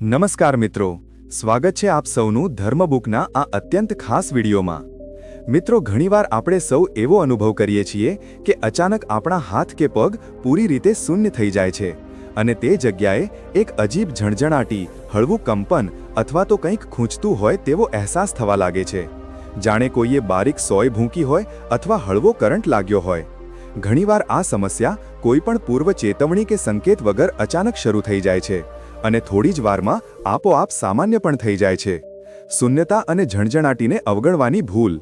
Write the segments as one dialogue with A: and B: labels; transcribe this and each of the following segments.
A: નમસ્કાર મિત્રો. સ્વાગત છે આપ સૌનું ધર્મબુકના આ અત્યંત ખાસ વિડીયોમાં. મિત્રો, ઘણીવાર આપણે સૌ એવો અનુભવ કરીએ છીએ કે અચાનક આપણા હાથ કે પગ પૂરી રીતે શૂન્ય થઈ જાય છે અને તે જગ્યાએ એક અજીબ ઝણઝણાટી, હળવું કંપન અથવા તો કંઈક ખૂંચતું હોય તેવો અહેસાસ થવા લાગે છે. જાણે કોઈએ બારીક સોય ભૂંકી હોય અથવા હળવો કરંટ લાગ્યો હોય. ઘણીવાર આ સમસ્યા કોઈપણ પૂર્વ ચેતવણી કે સંકેત વગર અચાનક શરૂ થઈ જાય છે. અને થોડી જ વારમાં આપોઆપ સામાન્ય પણ થઈ જાય છે. શૂન્યતા અને ઝણઝણાટીને અવગણવાની ભૂલ.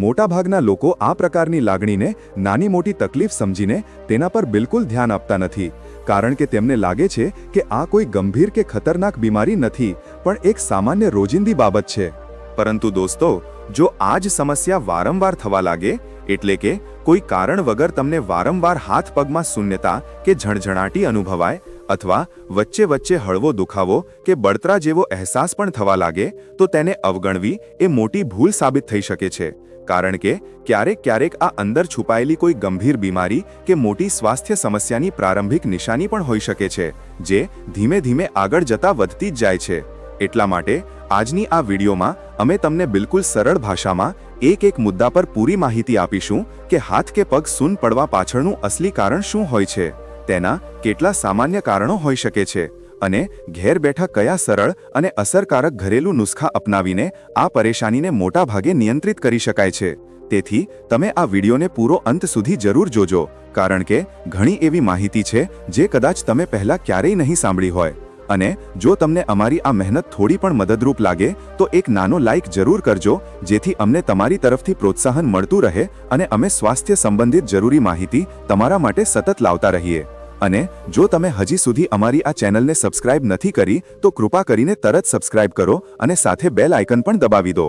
A: મોટાભાગના લોકો આ પ્રકારની લાગણીને નાની મોટી તકલીફ સમજીને તેના પર બિલકુલ ધ્યાન આપતા નથી, કારણ કે તેમને લાગે છે કે આ કોઈ ગંભીર કે ખતરનાક બીમારી નથી, પણ એક સામાન્ય રોજિંદી બાબત છે. પરંતુ દોસ્તો, જો આ જ સમસ્યા વારંવાર થવા લાગે, એટલે કે કોઈ કારણ વગર તમને વારંવાર હાથ પગમાં શૂન્યતા કે ઝણઝણાટી અનુભવાય અથવા વચ્ચે વચ્ચે હળવો દુખાવો કે બળતરા જેવો અહેસાસ પણ થવા લાગે, તો તેને અવગણવી એ મોટી ભૂલ સાબિત થઈ શકે છે. કારણ કે ક્યારેક ક્યારેક આ અંદર છુપાયેલી કોઈ ગંભીર બીમારી કે મોટી સ્વાસ્થ્ય સમસ્યાની પ્રારંભિક નિશાની પણ હોઈ શકે છે, જે ધીમે ધીમે આગળ જતા વધતી જ જાય છે. એટલા માટે આજની આ વિડીયોમાં અમે તમને બિલકુલ સરળ ભાષામાં એક એક મુદ્દા પર પૂરી માહિતી આપીશું કે હાથ કે પગ સૂન પડવા પાછળનું અસલી કારણ શું હોય છે. તેના કેટલા સામાન્ય કારણો હોઈ શકે છે અને ઘેર બેઠા કયા સરળ અને અસરકારક ઘરેલું નુસ્ખા અપનાવીને આ પરેશાનીને મોટાભાગે નિયંત્રિત કરી શકાય છે. તેથી, તમે આ વિડીયોને પૂરો અંત સુધી જરૂર જોજો, કારણ કે ઘણી એવી માહિતી છે જે કદાચ તમે પહેલાં ક્યારેય નહીં સાંભળી હોય. અને જો તમને અમારી આ મહેનત થોડી પણ મદદરૂપ લાગે, તો એક નાનો લાઇક જરૂર કરજો, જેથી અમને તમારી તરફથી પ્રોત્સાહન મળતું રહે અને અમે સ્વાસ્થ્ય સંબંધિત જરૂરી માહિતી તમારા માટે સતત લાવતા રહીએ. અને જો તમે હજી સુધી અમારી આ ચેનલને સબસ્ક્રાઇબ નથી કરી, તો કૃપા કરીને તરત સબસ્ક્રાઇબ કરો અને સાથે બેલ આઇકન પણ દબાવી દો.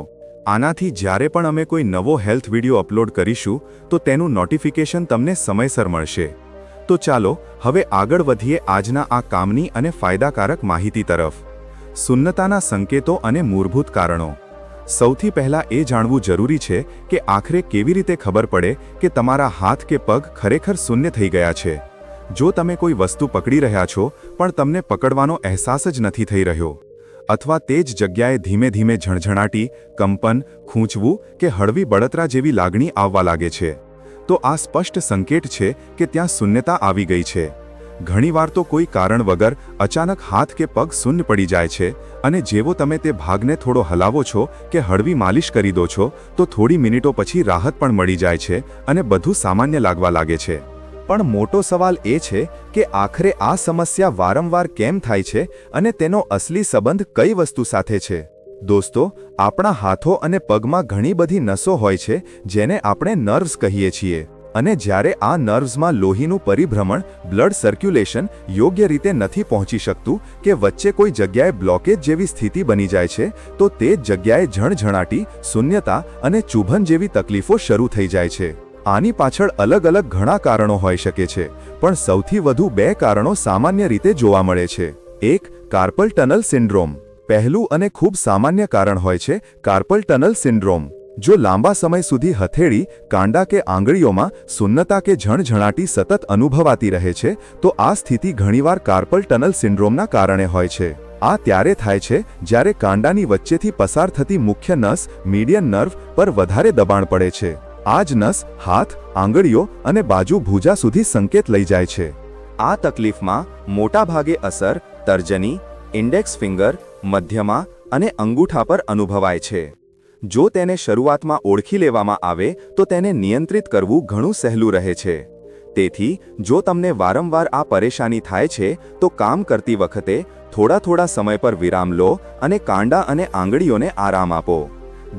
A: આનાથી જ્યારે પણ અમે કોઈ નવો હેલ્થ વીડિયો અપલોડ કરીશું, તો તેનું નોટિફિકેશન તમને સમયસર મળશે. તો ચાલો હવે આગળ વધીએ આજના આ કામની અને ફાયદાકારક માહિતી તરફ. સુન્નતાના સંકેતો અને મૂળભૂત કારણો. સૌથી પહેલા એ જાણવું જરૂરી છે કે આખરે કેવી રીતે ખબર પડે કે તમારા હાથ કે પગ ખરેખર શૂન્ય થઈ ગયા છે. જો તમે કોઈ વસ્તુ પકડી રહ્યા છો, પણ તમને પકડવાનો અહેસાસ જ નથી થઈ રહ્યો. અથવા તે જ જગ્યાએ ધીમે ધીમે ઝણઝણાટી, કંપન, ખૂંચવું કે હળવી બળતરા જેવી લાગણી આવવા લાગે છે. તો આ સ્પષ્ટ સંકેત છે કે ત્યાં શૂન્યતા આવી ગઈ છે. ઘણીવાર તો કોઈ કારણ વગર અચાનક હાથ કે પગ શૂન્ય પડી જાય છે અને જેવો તમે તે ભાગને થોડો હલાવો છો કે હળવી માલિશ કરી દો છો, તો થોડી મિનિટો પછી રાહત પણ મળી જાય છે અને બધું સામાન્ય લાગવા લાગે છે. પણ મોટો સવાલ એ છે કે આખરે આ સમસ્યા વારંવાર કેમ થાય છે અને તેનો અસલી સંબંધ કઈ વસ્તુ સાથે છે? દોસ્તો, આપણા હાથો અને પગમાં ઘણી બધી નસો હોય છે, જેને આપણે નર્વ્સ કહીએ છીએ. અને જ્યારે આ નર્વ્સમાં લોહીનું પરિભ્રમણ, બ્લડ સર્ક્યુલેશન યોગ્ય રીતે નથી પહોંચી શકતું, કે વચ્ચે કોઈ જગ્યાએ બ્લોકેજ જેવી સ્થિતિ બની જાય છે, તો તે જગ્યાએ ઝણઝણાટી, શૂન્યતા અને ચૂભન જેવી તકલીફો શરૂ થઈ જાય છે. આની પાછળ અલગ અલગ ઘણા કારણો હોઈ શકે છે, પણ સૌથી વધુ બે કારણો સામાન્ય રીતે જોવા મળે છે. એક, કાર્પલ ટનલ સિન્ડ્રોમ. પહેલું અને ખૂબ સામાન્ય કારણ હોય છે, કાર્પલ ટનલ સિન્ડ્રોમ, જો લાંબા સમય સુધી હથેળી, કાંડા કે આંગળીઓમાં સુન્નતા કે ઝણઝણાટી સતત અનુભવાતી રહે છે, તો આ સ્થિતિ ઘણીવાર કાર્પલ ટનલ સિન્ડ્રોમના કારણે હોય છે. આ ત્યારે થાય છે, જ્યારે કાંડાની વચ્ચેથી પસાર થતી મુખ્ય નસ, મીડિયન નર્વ પર વધારે દબાણ પડે છે. આ જ નસ, હાથ, આંગળીઓ અને બાજુ ભૂજા સુધી સંકેત લઈ જાય છે. આ તકલીફમાં મોટાભાગે અસર, તર્જની, ઇન્ડેક્સ ફિંગર મધ્યમાં અને અંગૂઠા પર અનુભવાય છે. જો તેને શરૂઆતમાં ઓળખી લેવામાં આવે, તો તેને નિયંત્રિત કરવું ઘણું સહેલું રહે છે. તેથી, જો તમને વારંવાર આ પરેશાની થાય છે, તો કામ કરતી વખતે થોડા થોડા સમય પર વિરામ લો અને કાંડા અને આંગળીઓને આરામ આપો.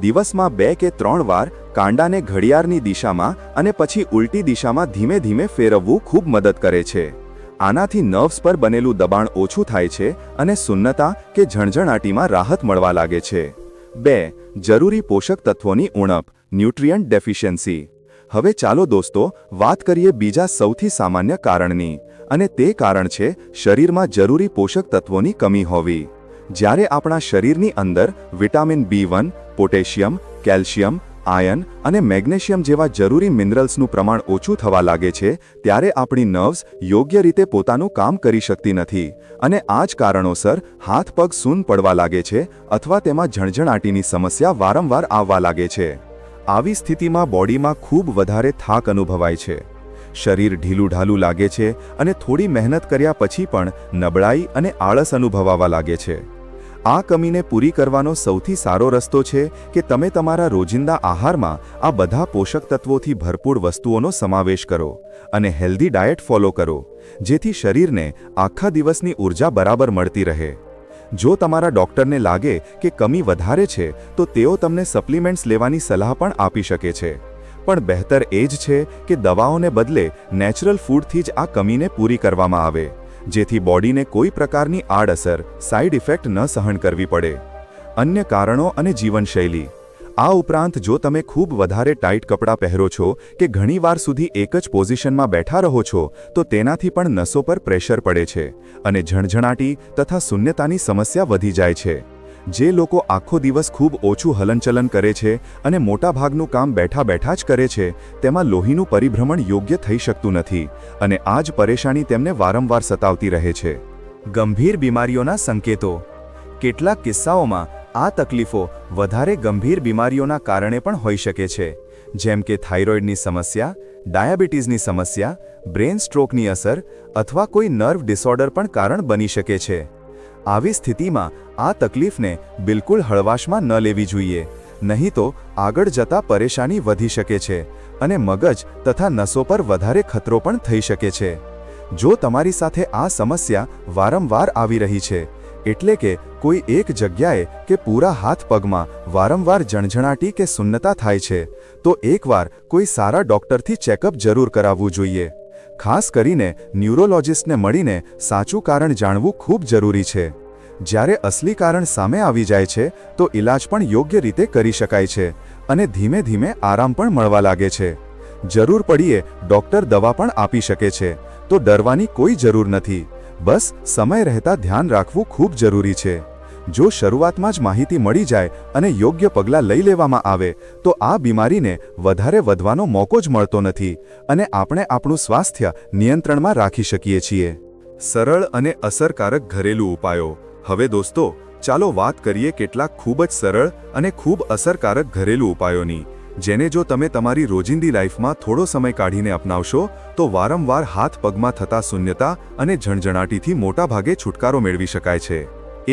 A: દિવસમાં બે કે ત્રણ વાર કાંડાને ઘડિયાળની દિશામાં અને પછી ઉલટી દિશામાં ધીમે ધીમે ફેરવવું ખૂબ મદદ કરે છે. આનાથી નર્વ્સ પર બનેલું દબાણ ઓછું થાય છે અને સુન્નતા કે ઝણઝણાટીમાં રાહત મળવા લાગે છે. બે, જરૂરી પોષક તત્વોની ઉણપ, ન્યુટ્રિયન્ટ ડેફિશિયન્સી. હવે ચાલો દોસ્તો, વાત કરીએ બીજા સૌથી સામાન્ય કારણની. અને તે કારણ છે, શરીરમાં જરૂરી પોષક તત્વોની કમી હોવી. જ્યારે આપણા શરીરની અંદર vitamin B one, potassium, calcium iron અને મેગ્નેશિયમ જેવા જરૂરી મિનરલ્સનું પ્રમાણ ઓછું થવા લાગે છે, ત્યારે આપણી નર્વ્સ યોગ્ય રીતે પોતાનું કામ કરી શકતી નથી. અને આ જ કારણોસર હાથ પગ સૂન પડવા લાગે છે અથવા તેમાં ઝણઝણાટીની સમસ્યા વારંવાર આવવા લાગે છે. આવી સ્થિતિમાં બોડીમાં ખૂબ વધારે થાક અનુભવાય છે. શરીર ઢીલું ઢાલું લાગે છે અને થોડી મહેનત કર્યા પછી પણ નબળાઈ અને આળસ અનુભવાવા લાગે છે. આ કમીને પૂરી કરવાનો સૌથી સારો રસ્તો છે કે તમે તમારા રોજિંદા આહારમાં આ બધા પોષક તત્વોથી ભરપૂર વસ્તુઓનો સમાવેશ કરો અને હેલ્ધી ડાયટ ફોલો કરો, જેથી શરીરને આખા દિવસની ઊર્જા બરાબર મળતી રહે. જો તમારા ડોક્ટરને લાગે કે કમી વધારે છે, તો તેઓ તમને સપ્લિમેન્ટ્સ લેવાની સલાહ પણ આપી શકે છે. પણ બહેતર એ જ છે કે દવાઓને બદલે નેચરલ ફૂડથી જ આ કમીને પૂરી કરવામાં આવે. જેથી બોડીને કોઈ પ્રકારની આડઅસર, સાઇડ ઇફેક્ટ ન સહન કરવી પડે. અન્ય કારણો અને જીવનશૈલી. આ ઉપરાંત જો તમે ખૂબ વધારે ટાઇટ કપડાં પહેરો છો કે ઘણીવાર સુધી એક જ પોઝિશનમાં બેઠા રહો છો, તો તેનાથી પણ નસો પર પ્રેશર પડે છે અને ઝણઝણાટી તથા શૂન્યતાની સમસ્યા વધી જાય છે. જે લોકો આખો દિવસ ખૂબ ઓછું હલનચલન કરે છે અને મોટાભાગનું કામ બેઠા બેઠા જ કરે છે, તેમાં લોહીનું પરિભ્રમણ યોગ્ય થઈ શકતું નથી અને આ જ પરેશાની તેમને વારંવાર સતાવતી રહે છે. ગંભીર બીમારીઓના સંકેતો. કેટલાક કિસ્સાઓમાં આ તકલીફો વધારે ગંભીર બીમારીઓના કારણે પણ હોઈ શકે છે, જેમ કે થાઇરોઇડની સમસ્યા, ડાયાબિટીસની સમસ્યા બ્રેન સ્ટ્રોકની અસર અથવા કોઈ નર્વ ડિસઓર્ડર પણ કારણ બની શકે છે. આવી સ્થિતિમાં આ તકલીફને બિલકુલ હળવાશમાં ન લેવી જોઈએ. નહીં તો આગળ જતા પરેશાની વધી શકે છે અને મગજ તથા નસો પર વધારે ખતરો પણ થઈ શકે છે. જો તમારી સાથે આ સમસ્યા વારંવાર આવી રહી છે, એટલે કે કોઈ એક જગ્યાએ કે પૂરા હાથ પગમાં વારંવાર જણઝણાટી કે સુન્નતા થાય છે, તો એકવાર કોઈ સારા ડોક્ટરથી ચેકઅપ જરૂર કરાવવું જોઈએ. ખાસ કરીને ન્યુરોલોજિસ્ટને મળીને સાચું કારણ જાણવું ખૂબ જરૂરી છે. જ્યારે અસલી કારણ સામે આવી જાય છે, તો ઇલાજ પણ યોગ્ય રીતે કરી શકાય છે અને ધીમે ધીમે આરામ પણ મળવા લાગે છે. જરૂર પડીએ ડોક્ટર દવા પણ આપી શકે છે, તો ડરવાની કોઈ જરૂર નથી. બસ સમય રહેતા ધ્યાન રાખવું ખૂબ જરૂરી છે. જો શરૂઆતમાં જ માહિતી મળી જાય અને યોગ્ય પગલાં લઈ લેવામાં આવે, તો આ બીમારીને વધારે વધવાનો મોકો જ મળતો નથી અને આપણે આપણું સ્વાસ્થ્ય નિયંત્રણમાં રાખી શકીએ છીએ. સરળ અને અસરકારક ઘરેલું ઉપાયો. હવે દોસ્તો, ચાલો વાત કરીએ કેટલાક ખૂબ જ સરળ અને ખૂબ અસરકારક ઘરેલું ઉપાયોની, જેને જો તમે તમારી રોજિંદી લાઈફમાં થોડો સમય કાઢીને અપનાવશો, તો વારંવાર હાથ પગમાં થતા શૂન્યતા અને ઝણઝણાટીથી મોટાભાગે છુટકારો મેળવી શકાય છે.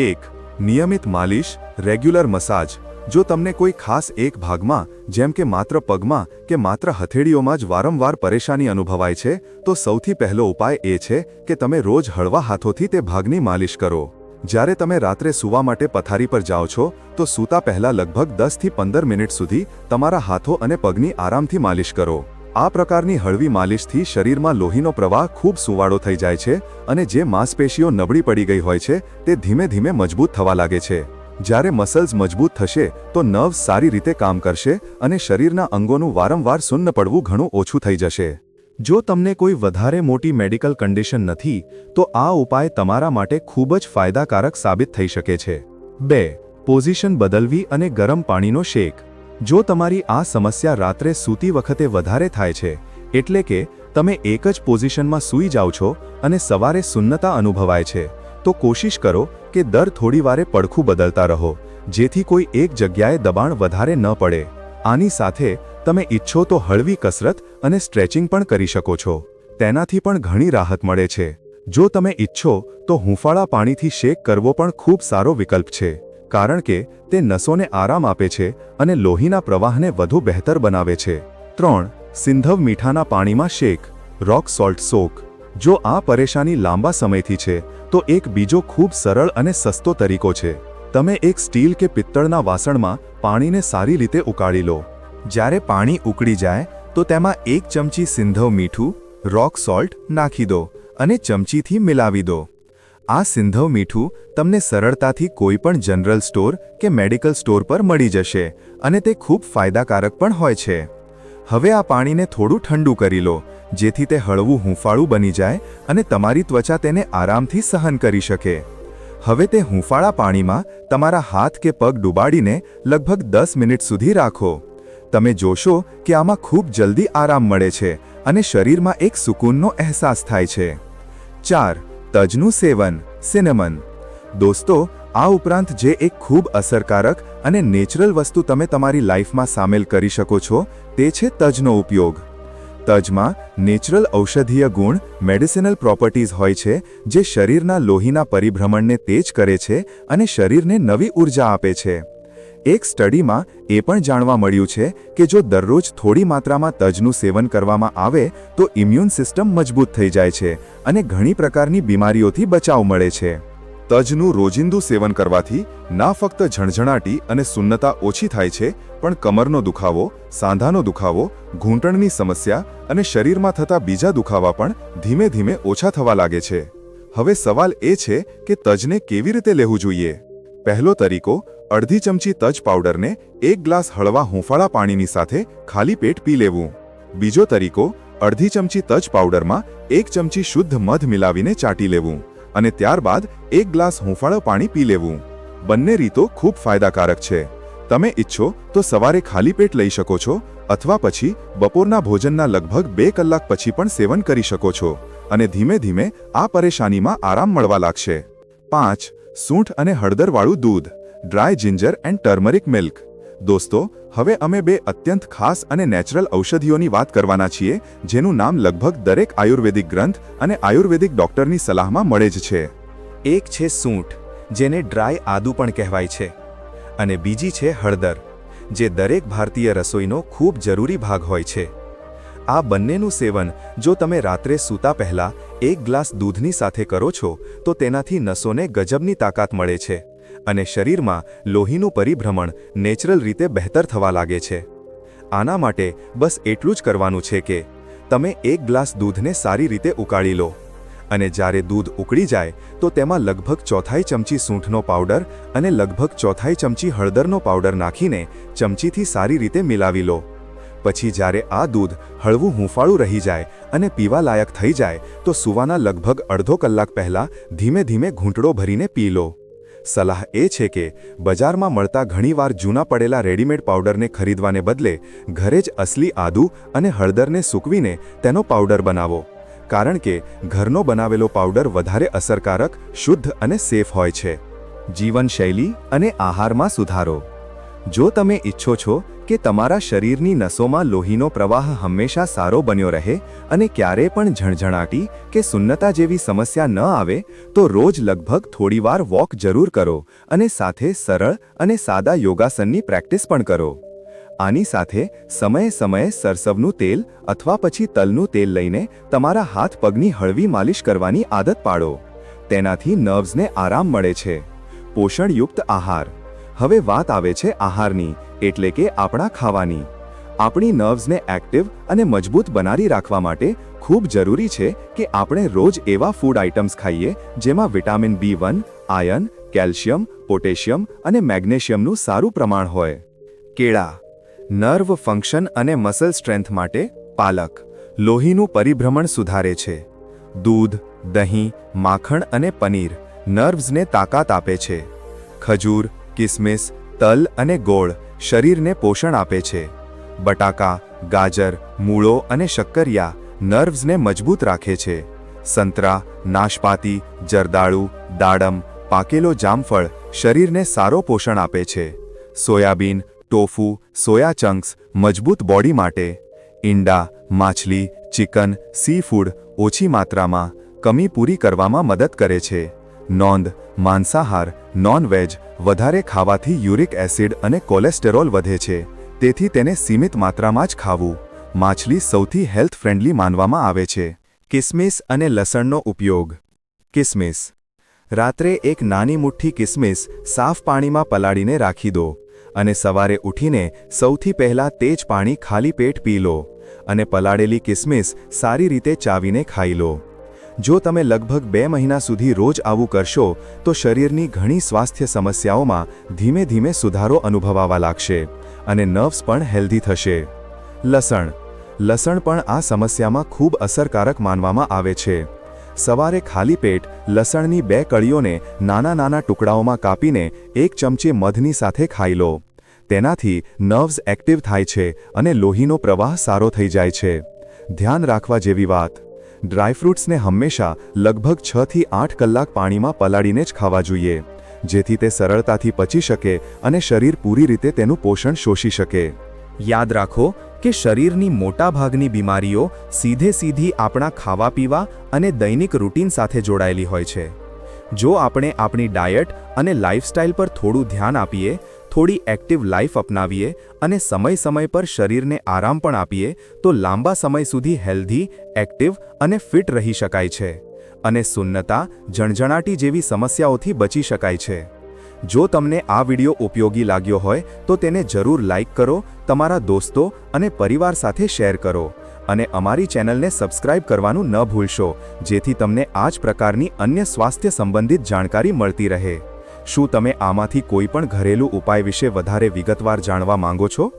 A: એક નિયમિત માલિશ, રેગ્યુલર મસાજ, જો તમને કોઈ ખાસ એક ભાગમાં, જેમ કે માત્ર પગમાં કે માત્ર હથેળીઓમાં જ વારંવાર પરેશાની અનુભવાય છે, તો સૌથી પહેલો ઉપાય એ છે કે તમે રોજ હળવા હાથોથી તે ભાગની માલિશ કરો. જ્યારે તમે રાત્રે સૂવા માટે પથારી પર જાઓ છો, તો સૂતા પહેલા લગભગ દસથી પંદર મિનિટ સુધી તમારા હાથો અને પગની આરામથી માલિશ કરો. આ પ્રકારની હળવી માલિશથી શરીરમાં લોહીનો પ્રવાહ ખૂબ સુવાળો થઈ જાય છે અને જે માંસપેશીઓ નબળી પડી ગઈ હોય છે, તે ધીમે ધીમે મજબૂત થવા લાગે છે. જ્યારે મસલ્સ મજબૂત થશે, તો નર્વ સારી રીતે કામ કરશે અને શરીરના અંગોનું વારંવાર સુન્ન પડવું ઘણું ઓછું થઈ જશે. જો તમને કોઈ વધારે મોટી મેડિકલ કન્ડિશન નથી, તો આ ઉપાય તમારા માટે ખૂબ જ ફાયદાકારક સાબિત થઈ શકે છે. બે, પોઝિશન બદલવી અને ગરમ પાણીનો શેક. જો તમારી આ સમસ્યા રાત્રે સૂતી વખતે વધારે થાય છે, એટલે કે તમે એક જ પોઝિશનમાં સૂઈ જાઓ છો અને સવારે સુન્નતા અનુભવાય છે, તો કોશિશ કરો કે દર થોડીવારે પડખું બદલતા રહો, જેથી કોઈ એક જગ્યાએ દબાણ વધારે ન પડે. આની સાથે તમે ઈચ્છો તો હળવી કસરત અને સ્ટ્રેચિંગ પણ કરી શકો છો. તેનાથી પણ ઘણી રાહત મળે છે. જો તમે ઈચ્છો તો હુંફાળા પાણીથી શેક કરવો પણ ખૂબ સારો વિકલ્પ છે. કારણ કે તે નસોને આરામ આપે છે અને લોહીના પ્રવાહને વધુ બહેતર બનાવે છે. ત્રણ, સિંધવ મીઠાના પાણીમાં શેક, રોક સોલ્ટ સોક. જો આ પરેશાની લાંબા સમયથી છે, તો એક બીજો ખૂબ સરળ અને સસ્તો તરીકો છે. તમે એક સ્ટીલ કે પિત્તળના વાસણમાં પાણીને સારી રીતે ઉકાળી લો. જ્યારે પાણી ઉકળી જાય, તો તેમાં એક ચમચી સિંધવ મીઠું, રોક સોલ્ટ નાખી દો અને ચમચીથી મિલાવી દો. આ સિંધવ મીઠું તમને સરળતાથી કોઈપણ જનરલ સ્ટોર કે મેડિકલ સ્ટોર પર મળી જશે અને તે ખૂબ ફાયદાકારક પણ હોય છે. હવે આ પાણીને થોડું ઠંડુ કરી લો, જેથી તે હળવું હૂંફાળું બની જાય અને તમારી ત્વચા તેને આરામથી સહન કરી શકે. હવે તે હૂંફાળા પાણીમાં તમારા હાથ કે પગ ડૂબાડીને લગભગ દસ મિનિટ સુધી રાખો. તમે જોશો કે આમાં ખૂબ જલ્દી આરામ મળે છે અને શરીરમાં એક સુકૂનનો અહેસાસ થાય છે. ચાર તજનું સેવન, સિનેમન. દોસ્તો, આ ઉપરાંત જે એક ખૂબ અસરકારક અને નેચરલ વસ્તુ તમે તમારી લાઈફમાં સામેલ કરી શકો છો, તે છે તજનો ઉપયોગ. તજમાં નેચરલ ઔષધીય ગુણ, મેડિસિનલ પ્રોપર્ટીઝ હોય છે, જે શરીરના લોહીના પરિભ્રમણને તેજ કરે છે અને શરીરને નવી ઊર્જા આપે છે. એક સ્ટડીમાં એ પણ જાણવા મળ્યું છે કે જો દરરોજ થોડી માત્રામાં તજનું સેવન કરવામાં આવે, તો ઇમ્યુન સિસ્ટમ મજબૂત થઈ જાય છે અને ઘણી પ્રકારની બીમારીઓથી બચાવ મળે છે. તજનું રોજિંદુ સેવન કરવાથી ના ફક્ત ઝણઝણાટી અને સુન્નતા ઓછી થાય છે, પણ કમરનો દુખાવો, સાંધાનો દુખાવો, ઘૂંટણની સમસ્યા અને શરીરમાં થતા બીજા દુખાવા પણ ધીમે ધીમે ઓછા થવા લાગે છે. હવે સવાલ એ છે કે તજને કેવી રીતે લેવું જોઈએ? પહેલો તરીકો અડધી ચમચી તજ પાવડરને એક ગ્લાસ હળવા હુંફાળા પાણીની સાથે ખાલી પેટ પી લેવું. બીજો તરીકો, અડધી ચમચી તજ પાવડરમાં એક ચમચી શુદ્ધ મધ મિલાવીને ચાટી લેવું અને ત્યારબાદ એક ગ્લાસ હૂંફાળો પાણી પી લેવું. બંને રીતો ખૂબ ફાયદાકારક છે. તમે ઈચ્છો તો સવારે ખાલી પેટ લઈ શકો છો અથવા પછી બપોરના ભોજનના લગભગ બે કલાક પછી પણ સેવન કરી શકો છો અને ધીમે ધીમે આ પરેશાનીમાં આરામ મળવા લાગશે. પાંચ, સૂંઠ અને હળદરવાળું દૂધ. Dry ginger and turmeric milk. દોસ્તો, હવે અમે બે અત્યંત ખાસ અને નેચરલ ઔષધિઓની વાત કરવાના છીએ, જેનું નામ લગભગ દરેક આયુર્વેદિક ગ્રંથ અને આયુર્વેદિક ડોક્ટરની સલાહમાં મળે જ છે. એક છે સૂંઠ, જેને ડ્રાય આદુ પણ કહેવાય છે. અને બીજી છે હળદર, જે દરેક ભારતીય રસોઈનો ખૂબ જરૂરી ભાગ હોય છે. આ બંનેનું સેવન, જો તમે રાત્રે સૂતા પહેલા એક ગ્લાસ દૂધની સાથે કરો છો, તો તેનાથી નસોને ગજબની તાકાત મળે છે. અને શરીરમાં લોહીનું પરિભ્રમણ નેચરલ રીતે બહેતર થવા લાગે છે. આના માટે બસ એટલું જ કરવાનું છે કે, તમે એક ગ્લાસ દૂધને સારી રીતે ઉકાળી લો. અને જ્યારે દૂધ ઉકળી જાય, તો તેમાં લગભગ ચોથાઈ ચમચી સૂંઠનો પાવડર અને લગભગ ચોથાઈ ચમચી હળદરનો પાવડર નાખીને ચમચીથી સારી રીતે મિલાવી લો. પછી જ્યારે આ દૂધ હળવું હૂંફાળું રહી જાય અને પીવા લાયક થઈ જાય, તો સુવાના લગભગ અડધો કલાક પહેલાં ધીમે ધીમે ઘૂંટડો ભરીને પી લો. સલાહ એ છે કે બજારમાં મળતા ઘણીવાર જૂના પડેલા રેડીમેડ પાવડરને ખરીદવાને બદલે ઘરે જ અસલી આદુ અને હળદરને સૂકવીને તેનો પાવડર બનાવો. કારણ કે ઘરનો બનાવેલો પાવડર વધારે અસરકારક, શુદ્ધ અને સેફ હોય છે. જીવનશૈલી અને આહારમાં સુધારો. જો તમે ઈચ્છો છો કે તમારા શરીરની નસોમાં લોહીનો પ્રવાહ હંમેશા સારો બન્યો રહે અને ક્યારેય પણ ઝણઝણાટી કે સુન્નતા જેવી સમસ્યા ન આવે, તો રોજ લગભગ થોડીવાર વોક જરૂર કરો અને સાથે સરળ અને સાદા યોગાસનની પ્રેક્ટિસ પણ કરો. આની સાથે સમયે સમયે સરસવનું તેલ અથવા પછી તલનું તેલ લઈને તમારા હાથ પગની હળવી માલિશ કરવાની આદત પાડો. તેનાથી નર્વ્સને આરામ મળે છે. પોષણયુક્ત આહાર. હવે વાત આવે છે આહારની, એટલે કે આપણા ખાવાની. આપણી નર્વ્સને એક્ટિવ અને મજબૂત બનાવી રાખવા માટે ખૂબ જરૂરી છે કે આપણે રોજ એવા ફૂડ આઇટમ્સ ખાઈએ, જેમાં vitamin B one iron calcium, potassium અને મેગ્નેશિયમનું સારું પ્રમાણ હોય. કેળા. નર્વ ફંક્શન અને મસલ સ્ટ્રેન્થ માટે પાલક. લોહીનું પરિભ્રમણ સુધારે છે. દૂધ, દહીં, માખણ અને પનીર નર્વ્સને તાકાત આપે છે. ખજૂર કિસમિસ, તલ અને ગોળ શરીરને પોષણ આપે છે. બટાકા, ગાજર, મૂળો અને શક્કરિયા નર્વ્સને મજબૂત રાખે છે. સંતરા, નાશપાતી, જરદાળુ, દાડમ, પાકેલો જામફળ શરીરને સારો પોષણ આપે છે. સોયાબીન, ટોફુ, સોયા ચંક્સ મજબૂત બોડી માટે. ઈંડા, માછલી, ચિકન, સી ફૂડ ઓછી માત્રામાં કમી પૂરી કરવામાં મદદ કરે છે. નોંધ, માંસાહાર નોનવેજ વધારે ખાવાથી યુરિક એસિડ અને કોલેસ્ટેરોલ વધે છે. તેથી તેને સીમિત માત્રામાં જ ખાવું. માછલી સૌથી હેલ્થ ફ્રેન્ડલી માનવામાં આવે છે. કિસમિસ અને લસણનો ઉપયોગ. કિસમિસ. રાત્રે એક નાની મુઠ્ઠી કિસમિસ સાફ પાણીમાં પલાળીને રાખી દો અને સવારે ઉઠીને સૌથી પહેલાં તે જ પાણી ખાલી પેટ પી લો અને પલાળેલી કિસમિસ સારી રીતે ચાવીને ખાઈ લો. જો તમે લગભગ બે મહિના સુધી રોજ આવું કરશો, તો શરીરની ઘણી સ્વાસ્થ્ય સમસ્યાઓમાં ધીમે ધીમે સુધારો અનુભવાવા લાગશે અને નર્વ્સ પણ હેલ્ધી થશે. લસણ. લસણ પણ આ સમસ્યામાં ખૂબ અસરકારક માનવામાં આવે છે. સવારે ખાલી પેટ લસણની બે કળીઓને નાના નાના ટુકડાઓમાં કાપીને એક ચમચી મધની સાથે ખાઈ લો. તેનાથી નર્વ્સ એક્ટિવ થાય છે અને લોહીનો પ્રવાહ સારો થઈ જાય છે. ધ્યાન રાખવા જેવી વાત. ડ્રાયફ્રૂટ્સને હંમેશા લગભગ છ થી આઠ કલાક પાણીમાં પલાળીને જ ખાવા જોઈએ, જેથી તે સરળતાથી પચી શકે અને શરીર પૂરી રીતે તેનું પોષણ શોષી શકે. યાદ રાખો કે શરીરની મોટાભાગની બીમારીઓ સીધે સીધી આપણા ખાવા પીવા અને દૈનિક રૂટીન સાથે જોડાયેલી હોય છે. જો આપણે આપણી ડાયટ અને લાઇફસ્ટાઇલ પર થોડું ધ્યાન આપીએ થોડી એક્ટિવ લાઈફ અપનાવીએ અને સમય સમય પર શરીરને આરામ પણ આપીએ, તો લાંબા સમય સુધી હેલ્ધી એક્ટિવ અને ફિટ રહી શકાય છે. અને સુન્નતા જણજણાટી જેવી સમસ્યાઓથી બચી શકાય છે. જો તમને આ વિડિયો ઉપયોગી લાગ્યો હોય, તો તેને જરૂર લાઇક કરો, તમારા દોસ્તો અને પરિવાર સાથે શેર કરો. અને અમારી ચેનલને સબસ્ક્રાઇબ કરવાનું ન ભૂલશો, જેથી તમને આ જ પ્રકારની અન્ય સ્વાસ્થ્ય સંબંધિત જાણકારી મળતી રહે. શું તમે આમાંથી કોઈ પણ ઘરેલું ઉપાય વિશે વધારે વિગતવાર જાણવા માંગો છો?